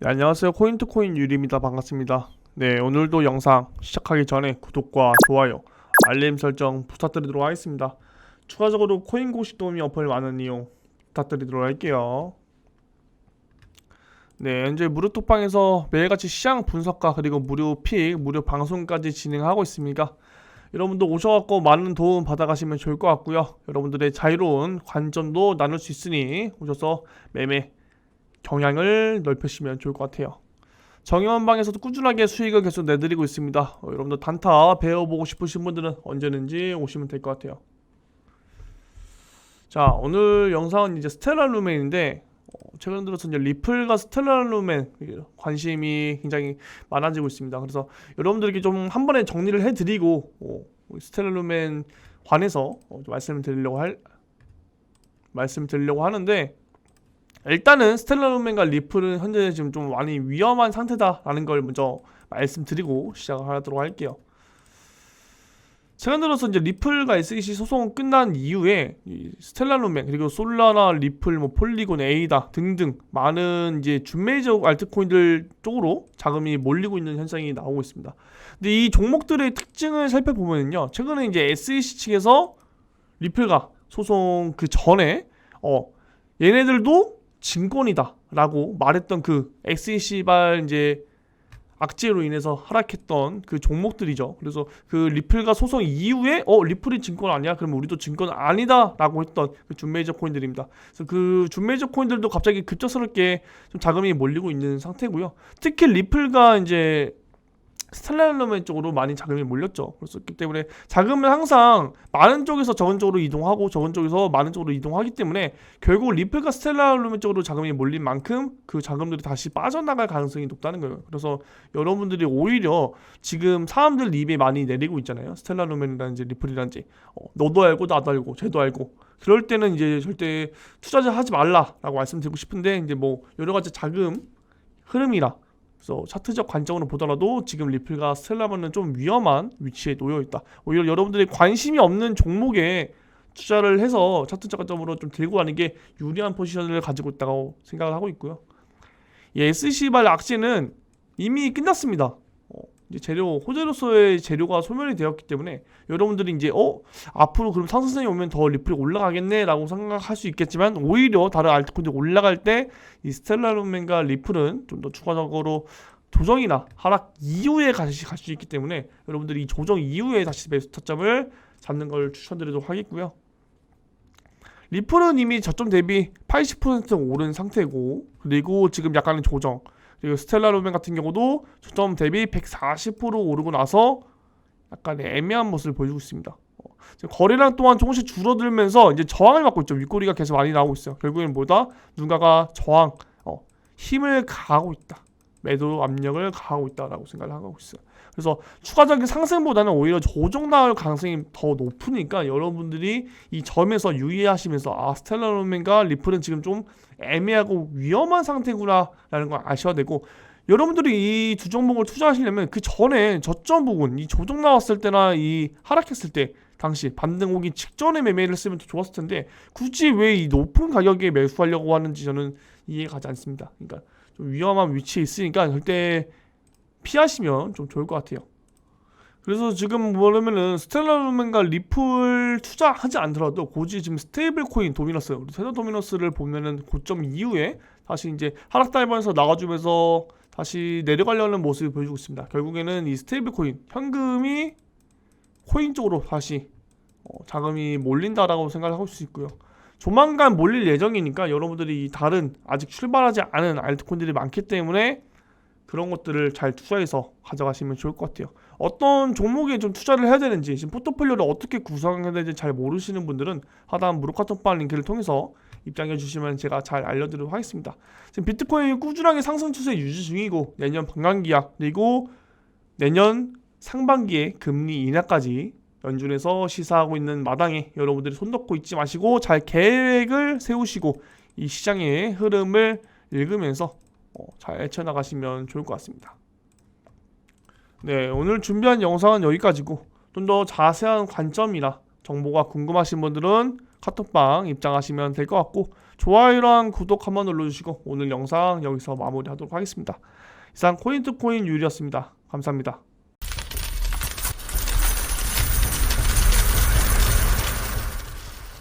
네, 안녕하세요. 코인투코인 유리입니다. 반갑습니다. 네, 오늘도 영상 시작하기 전에 구독과 좋아요, 알림 설정 부탁드리도록 하겠습니다. 추가적으로 코인 공식 도우미 어플 많은 이용 부탁드리도록 할게요. 네, 현재 무료 톡방에서 매일같이 시장 분석과 그리고 무료 픽, 무료 방송까지 진행하고 있습니다. 여러분도 오셔갖고 많은 도움 받아가시면 좋을 것 같고요. 여러분들의 자유로운 관점도 나눌 수 있으니 오셔서 매매 경향을 넓히시면 좋을 것 같아요. 정의원방에서도 꾸준하게 수익을 계속 내드리고 있습니다. 어, 여러분들 단타 배워보고 싶으신 분들은 언제든지 오시면 될 것 같아요. 자 오늘 영상은 이제 스텔라 루멘인데 어, 최근 들어서 이제 리플과 스텔라 루멘 관심이 굉장히 많아지고 있습니다. 그래서 여러분들에게 좀 한 번에 정리를 해드리고 어, 스텔라 루멘 관해서 어, 좀 말씀드리려고 할 말씀드리려고 하는데 일단은 스텔라룸맨과 리플은 현재 지금 좀 많이 위험한 상태다라는 걸 먼저 말씀드리고 시작을 하도록 할게요. 최근 들어서 이제 리플과 SEC 소송 끝난 이후에 이 스텔라룸맨 그리고 솔라나 리플 뭐 폴리곤 에이다 등등 많은 이제 준매적 알트코인들 쪽으로 자금이 몰리고 있는 현상이 나오고 있습니다. 근데 이 종목들의 특징을 살펴보면요. 최근에 이제 SEC 측에서 리플과 소송 그 전에 어 얘네들도 증권이다라고 말했던 그 SEC발 이제 악재로 인해서 하락했던 그 종목들이죠. 그래서 그 리플과 소송 이후에 어 리플이 증권 아니야? 그러면 우리도 증권 아니다라고 했던 그 준메이저 코인들입니다. 그래서 그 준메이저 코인들도 갑자기 급작스럽게 좀 자금이 몰리고 있는 상태고요. 특히 리플과 이제 스텔라룸멘 쪽으로 많이 자금이 몰렸죠. 그렇기 때문에 자금은 항상 많은 쪽에서 적은 쪽으로 이동하고 적은 쪽에서 많은 쪽으로 이동하기 때문에 결국 리플과 스텔라룸멘 쪽으로 자금이 몰린 만큼 그 자금들이 다시 빠져나갈 가능성이 높다는 거예요. 그래서 여러분들이 오히려 지금 사람들 입에 많이 내리고 있잖아요. 스텔라룸멘이라든지 리플이라든지 어, 너도 알고 나도 알고 쟤도 알고 그럴 때는 이제 절대 투자를 하지 말라라고 말씀드리고 싶은데 이제 뭐 여러 가지 자금 흐름이라 그래서 차트적 관점으로 보더라도 지금 리플과 스텔라만은 좀 위험한 위치에 놓여 있다. 오히려 여러분들이 관심이 없는 종목에 투자를 해서 차트적 관점으로 좀 들고 가는 게 유리한 포지션을 가지고 있다고 생각을 하고 있고요. 이 SC발 악재는 이미 끝났습니다. 재료 호재로서의 재료가 소멸이 되었기 때문에 여러분들이 이제 어 앞으로 그럼 상승세이 오면 더 리플이 올라가겠네라고 생각할 수 있겠지만 오히려 다른 알트코인이 올라갈 때 이 스텔라룸맨과 리플은 좀 더 추가적으로 조정이나 하락 이후에 다시 갈 수 있기 때문에 여러분들이 이 조정 이후에 다시 매수 타점을 잡는 걸 추천드리도록 하겠고요. 리플은 이미 저점 대비 80% 오른 상태고 그리고 지금 약간의 조정 그리고 스텔라 루멘 같은 경우도 저점 대비 140% 오르고 나서 약간의 애매한 모습을 보여주고 있습니다. 어, 거래량 또한 조금씩 줄어들면서 이제 저항을 받고 있죠. 윗꼬리가 계속 많이 나오고 있어요. 결국엔 뭐다? 누군가가 저항, 어, 힘을 가하고 있다. 매도 압력을 가하고 있다라고 생각을 하고 있어요. 그래서 추가적인 상승보다는 오히려 조정 나올 가능성이 더 높으니까 여러분들이 이 점에서 유의하시면서 아 스텔라로맨과 리플은 지금 좀 애매하고 위험한 상태구나라는 걸 아셔야 되고 여러분들이 이 두 종목을 투자하시려면 그 전에 저점 부분 이 조정 나왔을 때나 이 하락했을 때 당시 반등 오기 직전에 매매를 했으면 더 좋았을 텐데 굳이 왜 이 높은 가격에 매수하려고 하는지 저는 이해가 가지 않습니다. 그러니까 좀 위험한 위치에 있으니까 절대 피하시면 좀 좋을 것 같아요. 그래서 지금 뭐냐면은 스텔라 루멘과 리플 투자하지 않더라도 고지 지금 스테이블 코인 도미너스 우리 테더 도미너스를 보면은 고점 이후에 다시 이제 하락 다이버에서 나가주면서 다시 내려가려는 모습을 보여주고 있습니다. 결국에는 이 스테이블 코인 현금이 코인 쪽으로 다시 어, 자금이 몰린다라고 생각을 하고 수 있고요. 조만간 몰릴 예정이니까 여러분들이 이 다른 아직 출발하지 않은 알트코인들이 많기 때문에 그런 것들을 잘 투자해서 가져가시면 좋을 것 같아요. 어떤 종목에 좀 투자를 해야 되는지 지금 포트폴리오를 어떻게 구성해야 되는지 잘 모르시는 분들은 하단 무료카톡방 링크를 통해서 입장해 주시면 제가 잘 알려드리도록 하겠습니다. 지금 비트코인이 꾸준하게 상승 추세 유지 중이고 내년 반감기야 그리고 내년 상반기에 금리 인하까지 연준에서 시사하고 있는 마당에 여러분들이 손 놓고 있지 마시고 잘 계획을 세우시고 이 시장의 흐름을 읽으면서 어, 잘 헤쳐나가시면 좋을 것 같습니다. 네, 오늘 준비한 영상은 여기까지고 좀 더 자세한 관점이나 정보가 궁금하신 분들은 카톡방 입장하시면 될 것 같고 좋아요랑 구독 한번 눌러주시고 오늘 영상 여기서 마무리하도록 하겠습니다. 이상 코인투코인 유리였습니다. 감사합니다.